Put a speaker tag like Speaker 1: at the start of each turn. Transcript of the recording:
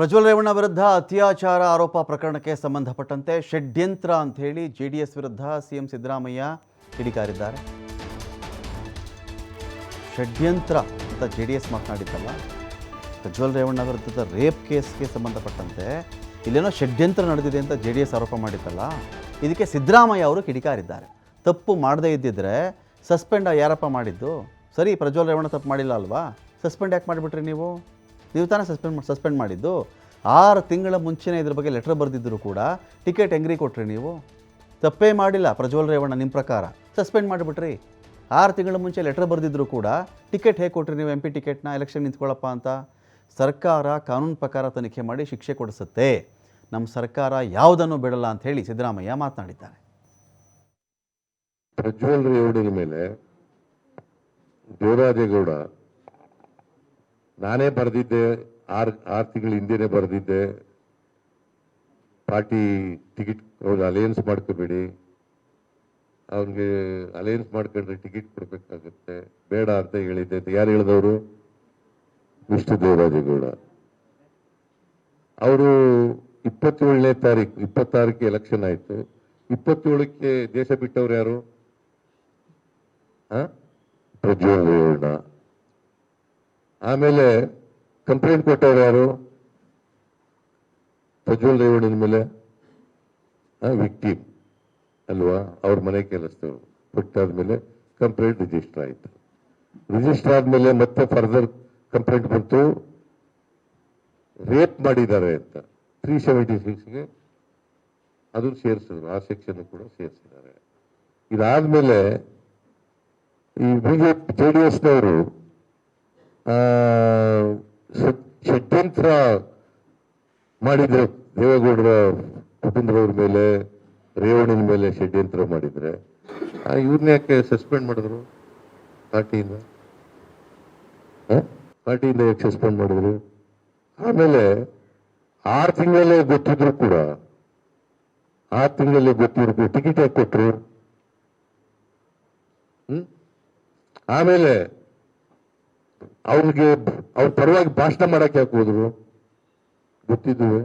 Speaker 1: ಪ್ರಜ್ವಲ್ ರೇವಣ್ಣ ವಿರುದ್ಧ ಅತ್ಯಾಚಾರ ಆರೋಪ ಪ್ರಕರಣಕ್ಕೆ ಸಂಬಂಧಪಟ್ಟಂತೆ ಷಡ್ಯಂತ್ರ ಅಂತ ಹೇಳಿ ಜೆ ಡಿ ಎಸ್ ವಿರುದ್ಧ ಸಿಎಂ ಸಿದ್ದರಾಮಯ್ಯ ಕಿಡಿಕಾರಿದ್ದಾರೆ. ಷಡ್ಯಂತ್ರ ಅಂತ ಜೆ ಡಿ ಎಸ್ ಮಾತನಾಡಿದ್ದಲ್ಲ ಪ್ರಜ್ವಲ್ ರೇವಣ್ಣ ವಿರುದ್ಧದ ರೇಪ್ ಕೇಸ್ಗೆ ಸಂಬಂಧಪಟ್ಟಂತೆ ಇಲ್ಲೇನೋ ಷಡ್ಯಂತ್ರ ನಡೆದಿದೆ ಅಂತ ಜೆ ಡಿ ಎಸ್ ಆರೋಪ ಮಾಡಿದ್ದಲ್ಲ ಇದಕ್ಕೆ ಸಿದ್ದರಾಮಯ್ಯ ಅವರು ಕಿಡಿಕಾರಿದ್ದಾರೆ. ತಪ್ಪು ಮಾಡದೇ ಇದ್ದಿದ್ರೆ ಸಸ್ಪೆಂಡ್ ಯಾರಪ್ಪ ಮಾಡಿದ್ದು? ಸರಿ ಪ್ರಜ್ವಲ್ ರೇವಣ್ಣ ತಪ್ಪು ಮಾಡಿಲ್ಲ ಅಲ್ವಾ? ಸಸ್ಪೆಂಡ್ ಯಾಕೆ ಮಾಡಿಬಿಟ್ರಿ ನೀವು? ನೀವು ತಾನೇ ಸಸ್ಪೆಂಡ್ ಸಸ್ಪೆಂಡ್ ಮಾಡಿದ್ದು. ಆರು ತಿಂಗಳ ಮುಂಚೆನೇ ಇದ್ರ ಬಗ್ಗೆ ಲೆಟರ್ ಬರೆದಿದ್ದರೂ ಕೂಡ ಟಿಕೆಟ್ ಹೆಂಗ್ರಿ ಕೊಟ್ರಿ ನೀವು. ತಪ್ಪೇ ಮಾಡಿಲ್ಲ ಪ್ರಜ್ವಲ್ ರೇವಣ್ಣ ನಿಮ್ಮ ಪ್ರಕಾರ. ಸಸ್ಪೆಂಡ್ ಮಾಡಿಬಿಟ್ರಿ. ಆರು ತಿಂಗಳ ಮುಂಚೆ ಲೆಟರ್ ಬರೆದಿದ್ದರೂ ಕೂಡ ಟಿಕೆಟ್ ಹೇಗೆ ಕೊಟ್ರಿ ನೀವು ಎಂ ಪಿ ಟಿಕೆಟ್ನ ಎಲೆಕ್ಷನ್ ನಿಂತ್ಕೊಳ್ಳಪ್ಪ ಅಂತ? ಸರ್ಕಾರ ಕಾನೂನು ಪ್ರಕಾರ ತನಿಖೆ ಮಾಡಿ ಶಿಕ್ಷೆ ಕೊಡಿಸುತ್ತೆ. ನಮ್ಮ ಸರ್ಕಾರ ಯಾವುದನ್ನು ಬಿಡಲ್ಲ ಅಂತ ಹೇಳಿ ಸಿದ್ದರಾಮಯ್ಯ ಮಾತನಾಡಿದ್ದಾರೆ.
Speaker 2: ಪ್ರಜ್ವಲ್ ರೇವಣ್ಣ ಮೇಲೆ ದೇವರಾಜೇಗೌಡ ನಾನೇ ಬರೆದಿದ್ದೆ, ಆರು ಆರು ತಿಂಗಳ ಹಿಂದೆನೆ ಬರೆದಿದ್ದೆ. ಪಾರ್ಟಿ ಟಿಕೆಟ್ ಅಲಯನ್ಸ್ ಮಾಡ್ಕೋಬೇಡಿ. ಅವ್ನಿಗೆ ಅಲಯನ್ಸ್ ಮಾಡ್ಕೊಂಡ್ರೆ ಟಿಕೆಟ್ ಕೊಡ್ಬೇಕಾಗತ್ತೆ. ಬೇಡ ಅಂತ ಹೇಳಿದ್ದೆ ಯಾರು ಹೇಳಿದವರು? ವಿಷ್ಣು ದೇವರಾಜೇಗೌಡ. ಅವರು ಇಪ್ಪತ್ತೇಳನೇ ತಾರೀಕು, ಇಪ್ಪತ್ತಾರಕ್ಕೆ ಎಲೆಕ್ಷನ್ ಆಯ್ತು. ಇಪ್ಪತ್ತೇಳಕ್ಕೆ ದೇಶ ಬಿಟ್ಟವ್ರು ಯಾರು? ಪ್ರಜ್ವಲ್ ರೇವಣ್ಣ. ಆಮೇಲೆ ಕಂಪ್ಲೇಂಟ್ ಕೊಟ್ಟವ್ರು ಯಾರು? ಪ್ರಜ್ವಲ್ ರೇವಣ್ಣನ ಮೇಲೆ. ವಿಕ್ಟಿಮ್ ಅಲ್ವಾ? ಅವ್ರ ಮನೆ ಕೆಲಸದವರು. ಕೊಟ್ಟಾದ್ಮೇಲೆ ಕಂಪ್ಲೇಂಟ್ ರಿಜಿಸ್ಟರ್ ಆಯಿತು. ರಿಜಿಸ್ಟರ್ ಆದ್ಮೇಲೆ ಮತ್ತೆ ಫರ್ದರ್ ಕಂಪ್ಲೇಂಟ್ ಬಂತು. ರೇಪ್ ಮಾಡಿದ್ದಾರೆ ಅಂತ. ತ್ರೀ ಸೆವೆಂಟಿ ಸಿಕ್ಸ್ಗೆ ಅದು ಸೇರಿಸಿದ್ರು. ಆ ಸೆಕ್ಷನ್ ಕೂಡ ಸೇರಿಸಿದ್ದಾರೆ. ಇದಾದ್ಮೇಲೆ ಈ ಬಿಜೆಪಿ ಜೆ ಡಿ ಎಸ್ನವರು ಷಡ್ಯಂತ್ರ ಮಾಡಿದ್ರೆ ದೇವೇಗೌಡರ ಕುಟುಂಬದವ್ರ ಮೇಲೆ ರೇವಣಿನ ಮೇಲೆ ಷಡ್ಯಂತ್ರ ಮಾಡಿದ್ರೆ ಇವ್ರನ್ನ ಯಾಕೆ ಸಸ್ಪೆಂಡ್ ಮಾಡಿದ್ರು? ಪಾರ್ಟಿಯಿಂದ? ಪಾರ್ಟಿಯಿಂದ ಯಾಕೆ ಸಸ್ಪೆಂಡ್ ಮಾಡಿದ್ರು? ಆಮೇಲೆ ಆರು ತಿಂಗಳಲ್ಲೇ ಗೊತ್ತಿದ್ರು ಕೂಡ, ಆರು ತಿಂಗಳಲ್ಲೇ ಗೊತ್ತಿದ್ರು ಟಿಕೆಟ್ ಯಾಕೆ ಹ್ಮ್? ಆಮೇಲೆ ಅವ್ರಿಗೆ ಅವ್ರ ಪರವಾಗಿ ಭಾಷಣ ಮಾಡಕ್ಕೆ ಯಾಕೆ ಹೋದ್ರು? ಗೊತ್ತಿದ್ದುವೆ